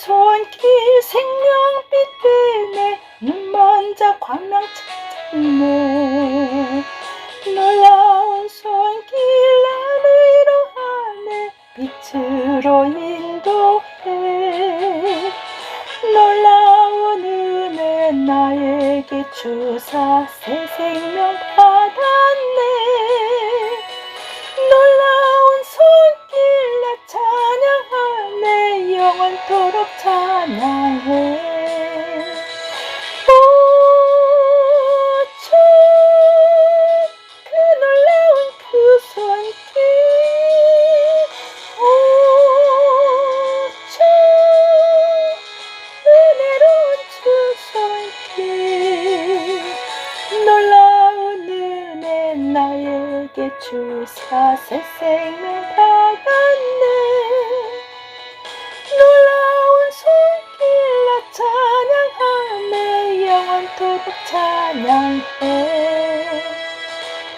손길 생명빛 뜨네 눈먼저 광명 찾네. 놀라운 손길 나를 위로하네. 빛으로 인도해. 놀라운 은혜 나에게 주사 새 생명 받았네 나에게 주사 새 생명 받았네. 놀라운 손길 나 찬양하네 영원토록 찬양해.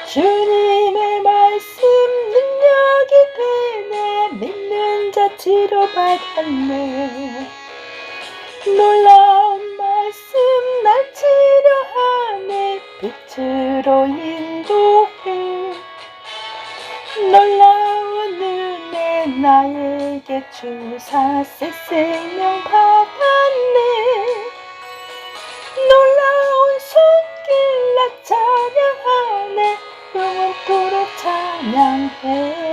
주님의 말씀 능력이 되네. 믿는 자 치료받았네. 놀라운 말씀 날 치료하네 빛으로 인도해 놀라운 은혜 나에게 주사 새 생명 받았네. 놀라운 손길 나 찬양하네 영원토록 찬양해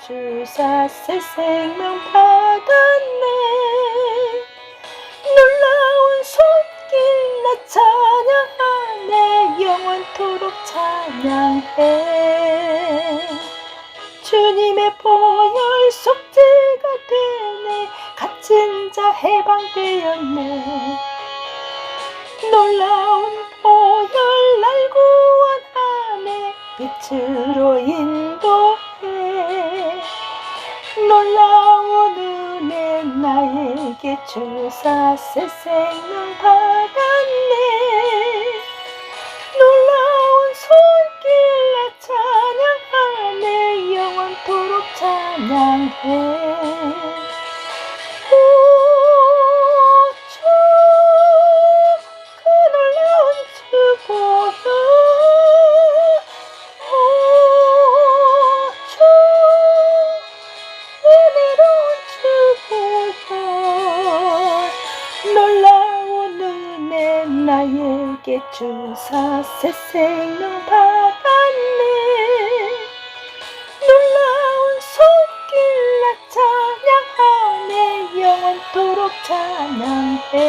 주사 새 생명 받았네. 놀라운 손길 나 찬양하네 영원토록 찬양해. 주님의 보혈 속죄가 되네. 갇힌 자 해방되었네. 놀라운 보혈 날 구원하네. 빛으로 인도 주사 새 생명 받았네. 놀라운 손길 나 찬양하네. 영원토록 찬양해 나에게 주사 새 생명 받았네. 놀라운 손길 나 찬양하네 영원토록 찬양해